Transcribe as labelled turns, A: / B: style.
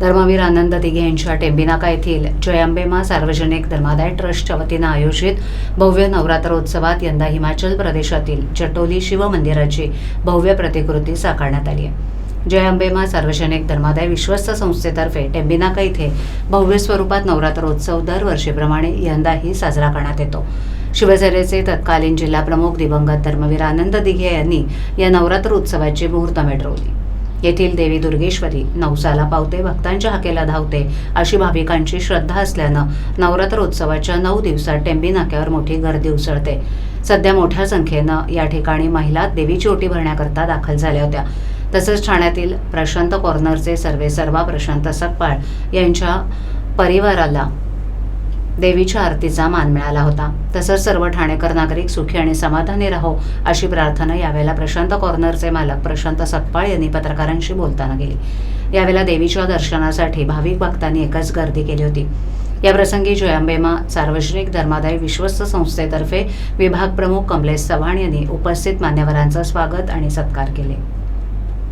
A: धर्मवीर आनंद दिघे यांच्या टेंबिनाका येथील जयंबेमा सार्वजनिक धर्मादाय ट्रस्टच्या वतीनं आयोजित भव्य नवरात्रोत्सवात यंदा हिमाचल प्रदेशातील जटोली शिव मंदिराची भव्य प्रतिकृती साकारण्यात आली आहे. जय अंबेमा सार्वजनिक धर्मादाय विश्वस्त संस्थेतर्फे टेंबिनाका इथे भव्य स्वरूपात नवरात्रोत्सव दरवर्षीप्रमाणे यंदाही साजरा करण्यात येतो. शिवसेनेचे तत्कालीन जिल्हाप्रमुख दिवंगत धर्मवीर आनंद दिघे यांनी या नवरात्र उत्सवाची मुहूर्तमेढ रोवली. येथील देवी दुर्गेश्वरी नवसाला पावते भक्तांच्या हाकेला धावते. अशी भाविकांची श्रद्धा असल्यानं नवरात्रोत्सवाच्या नऊ दिवसात टेंबी नाक्यावर मोठी गर्दी उसळते. सध्या मोठ्या संख्येनं या ठिकाणी महिला देवीची ओटी भरण्याकरता दाखल झाल्या होत्या. तसंच ठाण्यातील प्रशांत कॉर्नरचे सर्वेसर्वा प्रशांत सकपाळ यांच्या परिवाराला देवीच्या आरतीचा मान मिळाला होता. तसंच सर्व ठाणेकर नागरिक सुखी आणि समाधानी राहो अशी प्रार्थना यावेळेला प्रशांत कॉर्नरचे मालक प्रशांत सकपाळ यांनी पत्रकारांशी बोलताना केली. यावेळेला देवीच्या दर्शनासाठी भाविक भक्तांनी एकच गर्दी केली होती. या प्रसंगी जयांबेमा सार्वजनिक धर्मादाय विश्वस्त संस्थेतर्फे विभाग प्रमुख कमलेश चव्हाण यांनी उपस्थित मान्यवरांचं स्वागत आणि सत्कार केले.